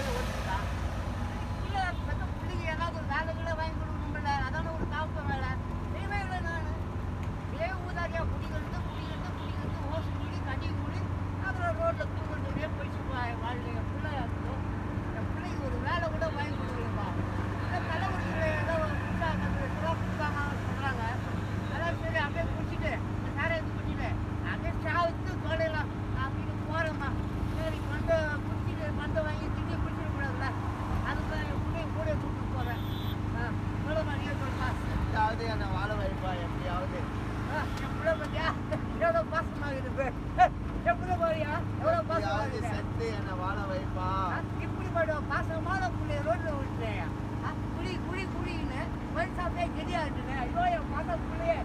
Wait, wait, wait. குழந்தைய நான் வாழ வைப்பா எப்படியாவது. எவ்வளோ பத்தியா எவ்வளோ பாசமாக இருக்கு எவ்வளோ பாரியா? எவ்வளோ பாசமாக சத்து என்னை வாழ வைப்பா. இப்படி பண்ணுவோம் பாசமான பிள்ளைய ரோட்டில் விட்டுறேன் குழி குழி குழின்னு மனுஷாப்பே கெடியாட்டுனேன் ஐயோ என் பாசம் பிள்ளையே.